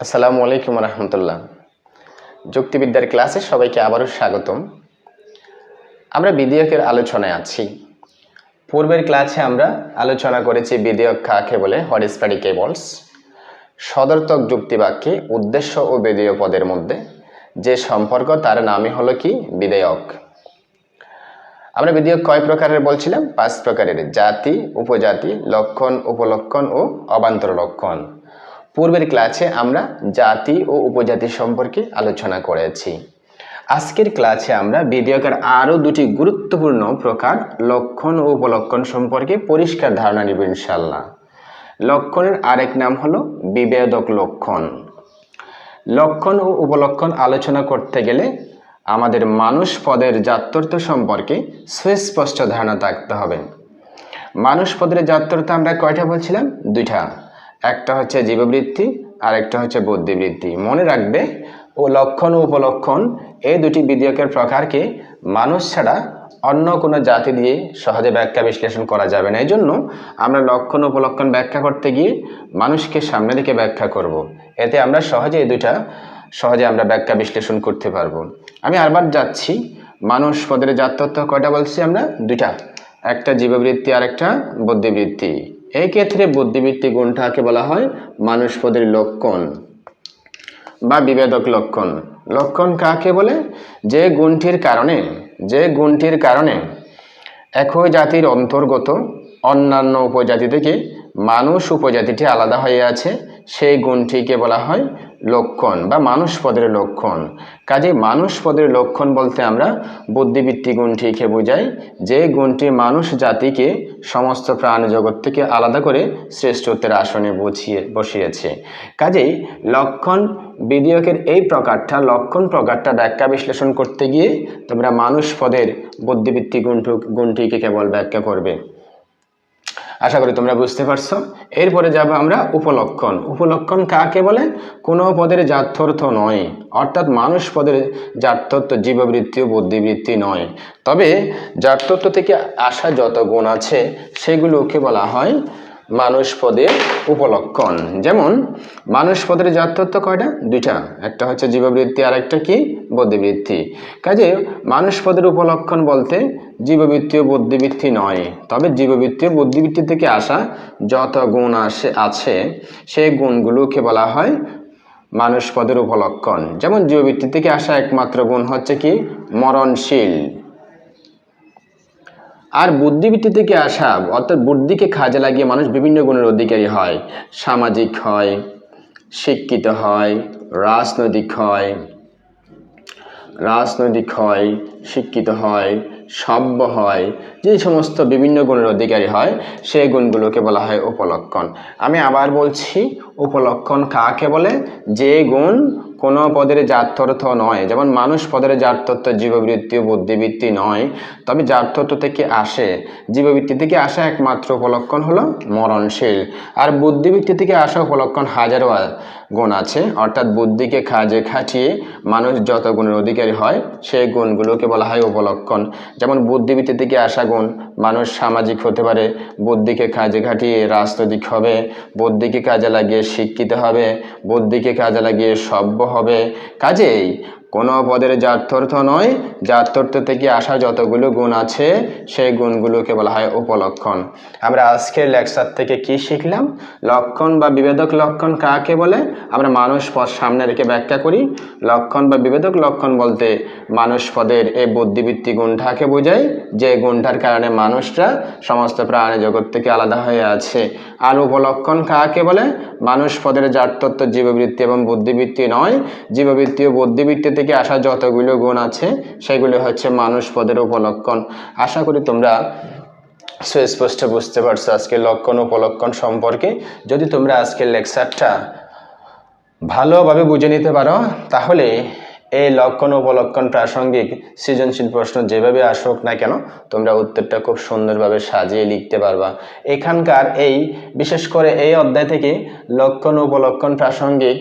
আসসালামু আলাইকুম রহমতুল্লাহ। যুক্তিবিদ্যার ক্লাসে সবাইকে আবারও স্বাগতম। আমরা বিধেয়কের আলোচনায় আছি। পূর্বের ক্লাসে আমরা আলোচনা করেছি বিধেয়ক কাকে বলে হোয়াট ইজ প্রেডিকেবলস সদর্থক যুক্তিবাক্যে উদ্দেশ্য ও বিধেয় পদের মধ্যে যে সম্পর্ক তার নামই হলো কি? বিধেয়ক। আমরা বিধেয়ক কয় প্রকারের বলছিলাম? পাঁচ প্রকারের। জাতি, উপজাতি, লক্ষণ, উপলক্ষণ ও অবান্তর লক্ষণ। পূর্বের ক্লাসে আমরা জাতি ও উপজাতি সম্পর্কে আলোচনা করেছি। আজকের ক্লাসে আমরা বিধেয়কের আরও দুটি গুরুত্বপূর্ণ প্রকার লক্ষণ ও উপলক্ষণ সম্পর্কে পরিষ্কার ধারণা নিব ইনশাল্লাহ লক্ষণের আরেক নাম হলো বিভেদক লক্ষণ। লক্ষণ ও উপলক্ষণ আলোচনা করতে গেলে আমাদের মানুষ পদের জাত্যর্থ সম্পর্কে সুস্পষ্ট ধারণা থাকতে হবে। মানুষ পদের জাত্যর্থ আমরা কয়টা বলছিলাম? দুইটা। একটা হচ্ছে জীববৃত্তি আর একটা হচ্ছে বুদ্ধিবৃত্তি। মনে রাখবে, ও লক্ষণ ও উপলক্ষণ, এই দুটি বিধেয়কের প্রকারকে মানুষ ছাড়া অন্য কোনো জাতি দিয়ে সহজে ব্যাখ্যা বিশ্লেষণ করা যাবে না। এই জন্য আমরা লক্ষণ উপলক্ষণ ব্যাখ্যা করতে গিয়ে মানুষকে সামনে দিকে ব্যাখ্যা করব। এতে আমরা সহজে এই দুইটা, সহজে আমরা ব্যাখ্যা বিশ্লেষণ করতে পারব। আমি আরবার যাচ্ছি, মানুষ পদের জাতত্ব কয়টা বলছি আমরা? দুইটা। একটা জীববৃত্তি আর একটা বুদ্ধিবৃত্তি। এই ক্ষেত্রে বুদ্ধিবৃত্তি গুণটাকে বলা হয় মানুষ পদের লক্ষণ বা বিভেদক লক্ষণ। লক্ষণ কাকে বলে? যে গুণটির কারণে, যে গুণটির কারণে একই জাতির অন্তর্গত অন্যান্য উপজাতি থেকে মানুষ উপজাতিটি আলাদা হয়ে আছে, সেই গুণটিকে বলা হয় লক্ষণ বা মানুষ পদের লক্ষণ। কাজে মানুষ পদের লক্ষণ বলতে আমরা বুদ্ধিবৃত্তি গুণটিকে বোঝাই, যে গুণটি মানুষ জাতিকে সমস্ত প্রাণ জগৎ থেকে আলাদা করে শ্রেষ্ঠত্বের আসনে বসিয়ে বসিয়েছে। কাজেই লক্ষণ বিধেয়কের এই প্রকারটা, লক্ষণ প্রকারটা ব্যাখ্যা বিশ্লেষণ করতে গিয়ে তোমরা মানুষ পদের বুদ্ধিবৃত্তি গুণটু গুণটিকে কেবল ব্যাখ্যা করবে। আশা করি তোমরা বুঝতে পারছ। এরপরে যাব আমরা উপলক্ষণ। উপলক্ষণ কাকে বলে? কোনো পদের জাত্যর্থ নয়। অর্থাৎ মানুষ পদের জাত্যর্থ জীববৃত্তি ও বুদ্ধিবৃত্তি নয়। তবে জাত্যর্থ থেকে আসা যত গুণ আছে, সেগুলোকে বলা হয় মানুষ পদের উপলক্ষণ। যেমন মানুষ পদের জাত্যত্ব কয়টা? দুইটা। একটা হচ্ছে জীববৃত্তি আর একটা কি? বুদ্ধিবৃত্তি। কাজে মানুষ পদের উপলক্ষণ বলতে জীববৃত্তি ও বুদ্ধিবৃত্তি নয়। তবে জীববৃত্তি ও বুদ্ধিবৃত্তি থেকে আসা যত গুণ আসে, আছে সেই গুণগুলোকে বলা হয় মানুষ পদের উপলক্ষণ। যেমন, জীববৃত্তি থেকে আসা একমাত্র গুণ হচ্ছে কি? মরণশীল। আর বুদ্ধিবৃত্তি থেকে আসা, অর্থাৎ বুদ্ধিকে কাজে লাগিয়ে মানুষ বিভিন্ন গুণের অধিকারী হয়। সামাজিক হয়, শিক্ষিত হয়, রাজনৈতিক হয় রাজনৈতিক হয়, শিক্ষিত হয়, সভ্য হয়, যে সমস্ত বিভিন্ন গুণের অধিকারী হয় সেই গুণগুলোকে বলা হয় উপলক্ষণ। আমি আবার বলছি, উপলক্ষণ কাকে বলে? যে গুণ কোনো পদের জাত্যর্থ নয়। যেমন মানুষ পদের জাত্যর্থ জীববৃত্তি ও বুদ্ধিবৃত্তি নয়, তবে জাত্যর্থ থেকে আসে। জীববৃত্তি থেকে আসা একমাত্র উপলক্ষণ হলো মরণশীল। আর বুদ্ধিবৃত্তি থেকে আসা উপলক্ষণ হাজারো গুণ আছে। অর্থাৎ বুদ্ধিকে খাজে খাটিয়ে মানুষ যত গুণের অধিকারী হয়, সেই গুণগুলোকে বলা হয় উপলক্ষণ। যেমন বুদ্ধিবৃত্তি থেকে আসা গুণ মানুষ সামাজিক হতে পারে, বুদ্ধিকে কাজে খাটিয়ে রাজনৈতিক হবে, বুদ্ধিকে কাজে লাগিয়ে শিক্ষিত হবে, বুদ্ধিকে কাজে লাগিয়ে সভ্য হবে। কাজেই কোনো পদের জাত্যর্থ নয়। জাত্যর্থ থেকে আসা যতগুলো গুণ আছে, সেই গুণগুলোকে বলা হয় উপলক্ষণ। আমরা আজকের লেকচার থেকে কি শিখলাম? লক্ষণ বা বিভেদক লক্ষণ কাকে বলে? আমরা মানুষ পদ সামনে রেখে ব্যাখ্যা করি। লক্ষণ বা বিভেদক লক্ষণ বলতে মানুষ পদের এই বুদ্ধিবৃত্তি গুণটাকে বোঝায়, যে গুণটার কারণে মানুষরা সমস্ত প্রাণী জগৎ থেকে আলাদা হয়ে আছে। আর উপলক্ষণ কাকে বলে? মানুষ পদের জাততত্ত্ব জীববৃত্তি এবং বুদ্ধিবৃত্তি নয়। জীববৃত্তি ও বুদ্ধিবৃত্তি থেকে আসা যতগুলো গুণ আছে, সেগুলো হচ্ছে মানুষ পদের উপলক্ষণ। আশা করি তোমরা সুস্পষ্ট বুঝতে পারছ আজকে লক্ষণ উপলক্ষণ সম্পর্কে। যদি তোমরা আজকের লেকচারটা ভালোভাবে বুঝে নিতে পারো, তাহলে এই লক্ষণ উপলক্ষণ প্রাসঙ্গিক সৃজনশীল প্রশ্ন যেভাবে আসুক না কেন, তোমরা উত্তরটা খুব সুন্দরভাবে সাজিয়ে লিখতে পারবা। এখানকার এই, বিশেষ করে এই অধ্যায় থেকে লক্ষণ উপলক্ষণ প্রাসঙ্গিক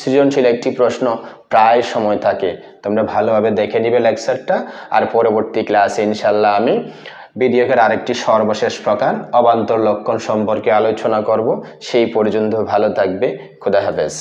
সৃজনশীল একটি প্রশ্ন প্রায় সময় থাকে। তোমরা ভালোভাবে দেখে নিবে লেকচারটা আর পরবর্তী ক্লাসে ইনশাল্লাহ আমি বিডিওকের আরেকটি সর্বশেষ প্রকার অবান্তর লক্ষণ সম্পর্কে আলোচনা করব। সেই পর্যন্ত ভালো থাকবে। খুদা হাফেজ।